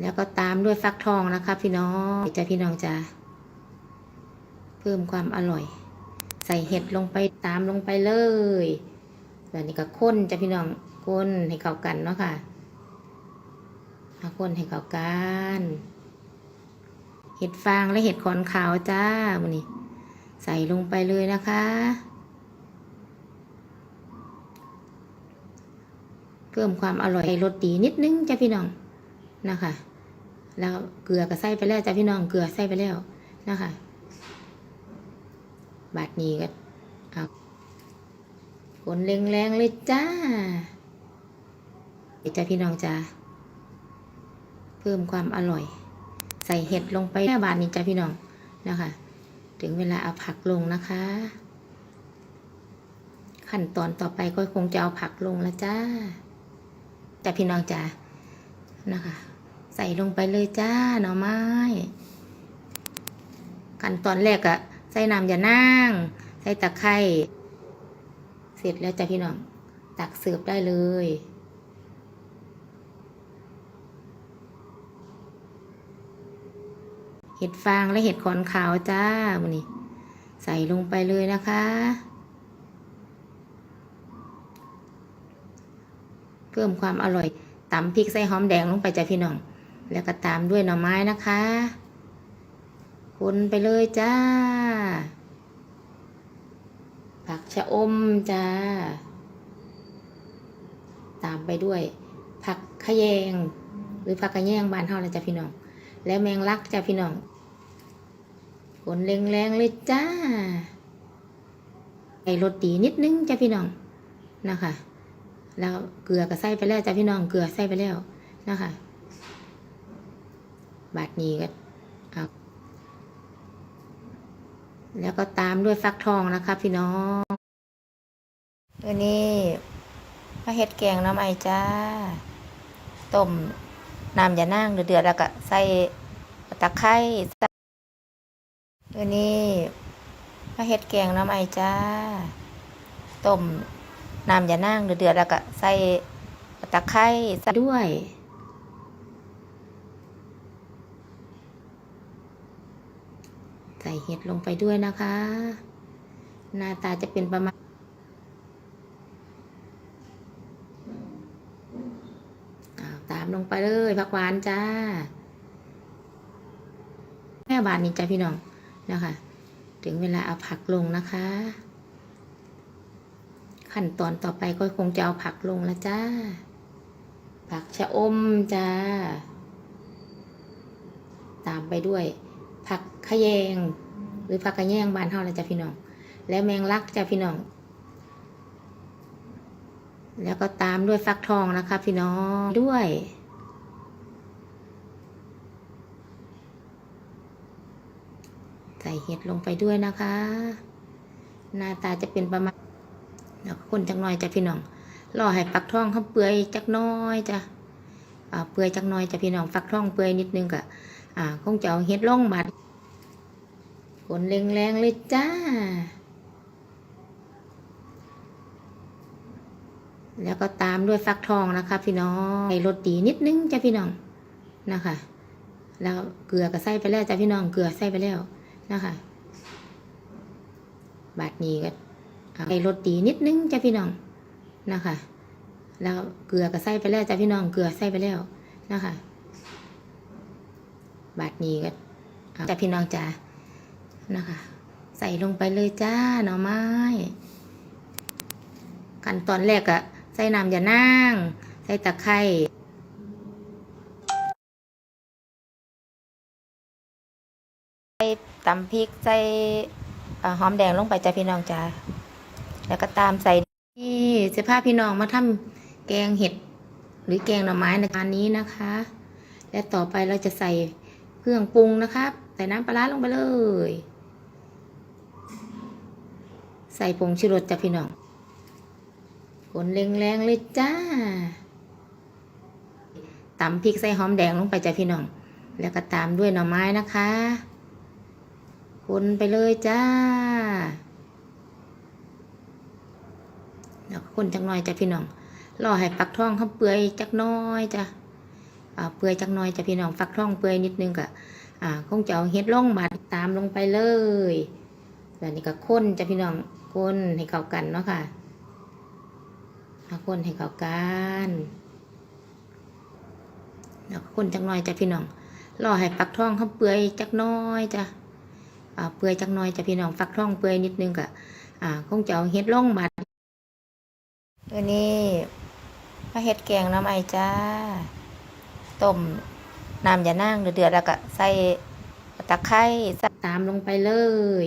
แล้วก็ตามด้วยฟักทองนะคะ พี่น้องจะพี่น้องจะเพิ่มความอร่อย ใส่เห็ดลงไปตามลงไปเลยแบบนี้ก็ข้นจะพี่น้องข้นให้เข้ากันเนาะค่ะเอาข้นให้เข้ากันเห็ดฟางและเห็ดขอนขาวจ้ามันนี้ใส่ลงไปเลยนะคะเพิ่มความอร่อยให้รสดีนิดนึงจ้ะพี่น้อง นะคะ แล้วเกลือก็ใส่ไปแล้วจ้ะพี่น้องเกลือใส่ไปแล้วนะคะบาดนี้ก็เอาคนแรงๆเลยจ้าเดี๋ยวจ้ะพี่น้องจ้าเพิ่มความอร่อย ใส่เห็ดลงไปแค่บาทนี้จ้ะพี่น้องนะคะ ถึงเวลาเอาผักลงนะคะ ขั้นตอนต่อไปก็คงจะเอาผักลงแล้วจ้าจ้ะพี่น้องจ้านะคะ ใส่ลงไปเลยจ้าหน่อไม้ ขั้นตอนแรกอะใส่น้ำยานางใส่ตะไคร้เสร็จแล้วจ้ะพี่น้อง ตักเสิร์ฟได้เลยเห็ดฟางและเห็ดขอนขาวจ้ามันนี้ ใส่ลงไปเลยนะคะเพิ่มความอร่อยตำพริกใส่หอมแดงลงไปจ้ะพี่น้อง แล้วก็ตามด้วยหน่อไม้นะคะ คนไปเลยจ้า ผักชะอมจ้า ตามไปด้วย ผักขแยง หรือผักกระแยงบานเฮาเลยจ้ะพี่น้อง และแมงลักจ้ะพี่น้องคนแรงๆเลยจ้าไอรสดีนิดนึงจ้ะพี่น้องนะคะ แล้วเกลือก็ใส่ไปแล้วจ้ะพี่น้อง เกลือใส่ไปแล้วนะคะ บาดนี้ก็เอาแล้วก็ตามด้วยฟักทองนะคะ พี่น้องวันนี้มาเฮ็ดแกงน้ำไอจ้าต้มน้ำอย่านางเดือดๆแล้วก็ใส่ตะไคร้ใส่วันนี้มาเฮ็ดแกงน้ำไอจ้าต้มน้ำอย่านางเดือดๆแล้วก็ใส่ตะไคร้ใส่ด้วย ใส่เห็ดลงไปด้วยนะคะ หน้าตาจะเป็นประมาณาตามลงไปเลยผักหวานจ้า แม่บานนี้จ้าพี่น้องนะคะ ถึงเวลาเอาผักลงนะคะ ขั้นตอนต่อไปก็คงจะเอาผักลงแล้วจ้า ผักชะอมจ้า ตามไปด้วย ผักขะแยง หรือผักกระแยงบานเฮาเลยจ้ะพี่น้อง และแมงลักจ้ะพี่น้อง แล้วก็ตามด้วยฟักทองนะคะ พี่น้องด้วยใส่เห็ดลงไปด้วยนะคะ หน้าตาจะเป็นประมาณเดี๋ยวคนจักหน่อยจ้ะพี่น้องรอให้ฟักทองเขาเปื่อยจักหน้อยจ้ะอ่าเปื่อยจักหน้อยจ้ะพี่น้องฟักทองเปื่อยนิดนึงก็ อ่าคงจะเอาเห็ดล่องบาดคนแรงๆเลยจ้า แล้วก็ตามด้วยฟักทองนะคะ พี่น้องใส่รสดีนิดนึงจ้ะพี่น้องนะคะ แล้วเกลือก็ใส่ไปแล้วจ้ะพี่น้องเกลือใส่ไปแล้วนะคะบาดนี้ก็ใส่รสดีนิดนึงจ้ะพี่น้องนะคะ แล้วเกลือก็ใส่ไปแล้วจ้ะพี่น้องเกลือใส่ไปแล้วนะคะ บาดนี้ก็เอาจ้ะพี่น้องจ้านะคะ ใส่ลงไปเลยจ้าหน่อไม้ขั้นตอนแรกอะใส่น้ำยานางใส่ตะไคร้ใส่ตำพริกใส่เอ่อหอมแดงลงไปจ้ะพี่น้องจ้าแล้วก็ตามใส่นี่เสื้อผ้าพี่น้องมาทำแกงเห็ด หรือแกงหน่อไม้ในจานนี้นะคะ และต่อไปเราจะใส่ เครื่องปรุงนะครับ ใส่น้ำปลาร้าลงไปเลย ใส่ผงชูรสจ้ะพี่น้องคนแรงๆเลยจ้าตำพริกใส่หอมแดงลงไปจ้ะพี่น้อง แล้วก็ตามด้วยหน่อไม้นะคะคนไปเลยจ้า แล้วคนจักน่อยจ้ะพี่น้องรอให้ปักทองเขาเปื่อยจักน้อยจ้ะอ่า เปื่อยจักหน่อยจะพี่น้องฟักทองเปื่อยนิดนึงก็คงจะเอาเฮ็ดล่องบาดตามลงไปเลยแล้วนี่ก็ข้นจะพี่น้องข้นให้เข้ากันเนาะค่ะเอาข้นให้เข้ากันแล้วก็ข้นจักหน่อยจะพี่น้องรอให้ฟักทองเขาเปื่อยจักหน้อยจ้ะเปื่อยจักหน่อยจะพี่น้องฟักทองเปื่อยนิดนึงก็คงจะเอาเฮ็ดล่องบาดตัวนี้มาเฮ็ดแกงน้ำไอจ้า ต้มน้ำยานางเดือดๆแล้วก็ใส่ตะไคร้ใส่ตามลงไปเลย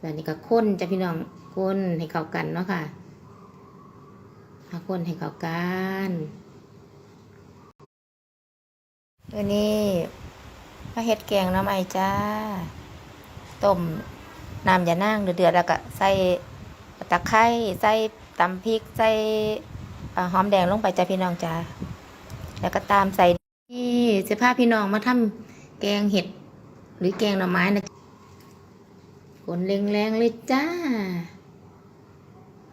แล้วนี่ก็ข้นจะพี่น้องข้นให้เข้ากันเนาะค่ะเอาข้นให้เข้ากันตัวนี้มาเฮ็ดแกงน้ำไอจ้าต้มน้ำยานางเดือดๆแล้วก็ใส่ตะไคร้ใส่ตำพริกใส่เอ่อหอมแดงลงไปจ้าพี่น้องจ้าแล้วก็ตามใส่ นี่จะพาพี่น้องมาทำแกงเห็ด หรือแกงหน่อไม้นะกนแรงๆเลยจ้า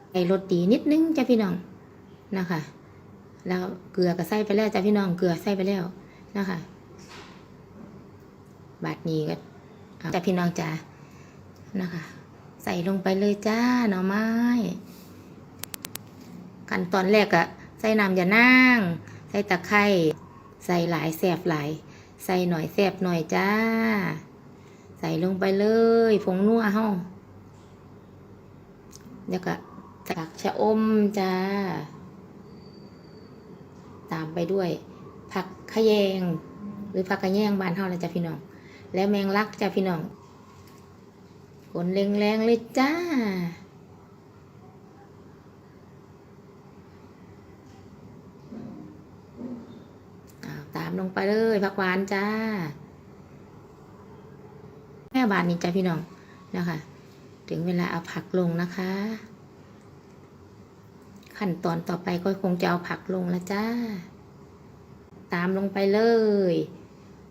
ใส่รสดีนิดนึงจ้าพี่น้องนะคะ แล้วเกลือก็ใส่ไปแล้วจ้าพี่น้องเกลือใส่ไปแล้วนะคะบาดนี้ก็จ้าพี่น้องจ้านะคะ ใส่ลงไปเลยจ้าหน่อไม้ขั้นตอนแรกอะใส่น้ำยานางใส่ตะไคร้ ใส่หลายแสบหลาย ใส่หน่อยแสบหน่อยจ้า ใส่ลงไปเลยผงนัวเฮาแล้วก็ตักชะอมจ้า ตามไปด้วย ผักขะแยง หรือผักกระแยงบานเฮานะจ้ะพี่น้อง แล้วแมงลักจ้ะพี่น้องกนแรงๆเลยจ้า อ้าวตาม ลงไปเลยผักหวานจ้า แม่บานนี้จ้าพี่น้องนะคะ ถึงเวลาเอาผักลงนะคะ ขั้นตอนต่อไปก็คงจะเอาผักลงแล้วจ้า ตามลงไปเลย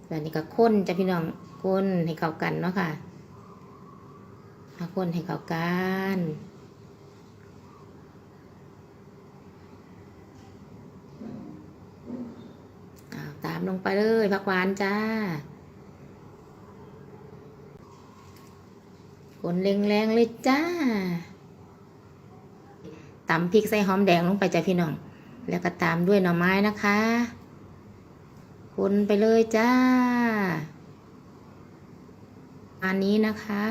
แล้วนี่ก็ข้นจ้าพี่น้องข้นให้เข้ากันเนาะค่ะเอาข้นให้เข้ากัน อ้ามลงไปเลยผักหวานจ้ากนแรงๆเลยจ้าตำพริกใส่หอมแดงลงไปจ้ะพี่น้อง แล้วก็ตามด้วยหน่อไม้นะคะ คนไปเลยจ้า อันนี้นะคะ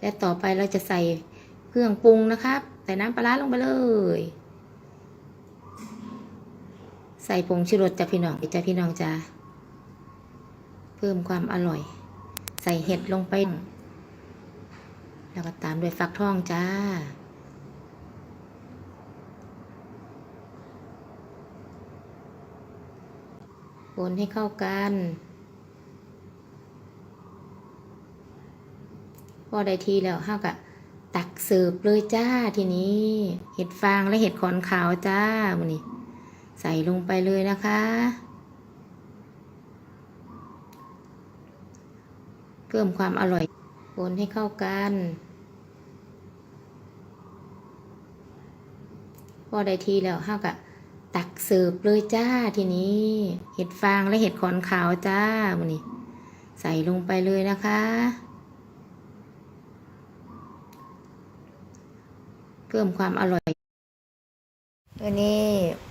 และต่อไปเราจะใส่เครื่องปรุงนะครับใส่น้ำปลาร้าลงไปเลย ใส่ผงชูรสจ้ะพี่น้องจ้ะพี่น้องจ้าเพิ่มความอร่อย ใส่เห็ดลงไป แล้วก็ตามด้วยฟักทองจ้า คนให้เข้ากันพอได้ทีแล้วห้ากะตักเสิร์ฟเลยจ้าทีนี้ เห็ดฟางและเห็ดขอนขาวจ้ามันนี้ ใส่ลงไปเลยนะคะ เพิ่มความอร่อยคนให้เข้ากัน พอได้ทีแล้วห้ากะตักเสิร์ฟเลยจ้าทีนี้ เห็ดฟางและเห็ดขอนขาวจ้ามันนี้ ใส่ลงไปเลยนะคะเพิ่มความอร่อยตัวนี้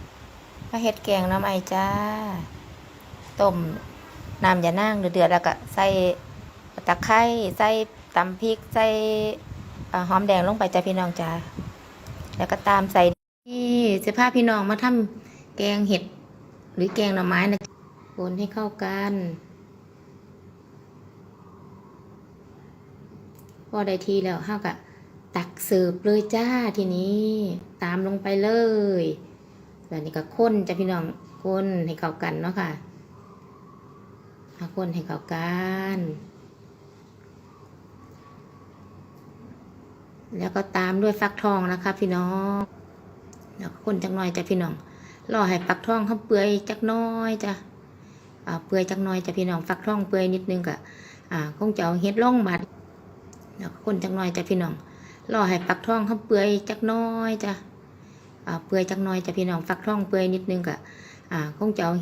มาเฮ็ดแกงน้ำไอจ้า ต้มน้ำยานางเดือดๆแล้วก็ใส่ตะไคร้ใส่ตำพริกใส่หอมแดงลงไปจ้าพี่น้องจ้า แล้วก็ตามใส่นี่จะพาพี่น้องมาทำแกงเห็ด หรือแกงหน่อไม้นะคนให้เข้ากันพอได้ทีแล้วห้ากะตักเสิร์ฟเลยจ้าทีนี้ ตามลงไปเลย แล้วนี่ก็ข้นจ้ะพี่น้องข้นให้เข้ากันเนาะค่ะเอาข้นให้เข้ากันแล้วก็ตามด้วยฟักทองนะคะ พี่น้องแล้วก็ข้นจักหน่อยจ้ะพี่น้องรอให้ฟักทองเขาเปื่อยจักหน้อยจ้ะเปื่อยจักหน้อยจ้ะพี่น้องฟักทองเปื่อยนิดนึงก็อ่าคงจะเอาเฮ็ดล่องบาดแล้วก็คนจักหน่อยจ้ะพี่น้องรอให้ฟักทองเขาเปื่อยจักหน้อยจ้ะ เปื่อยจักหน้อยจะพี่น้องฟักทองเปื่อยนิดนึงก็คงจะเอา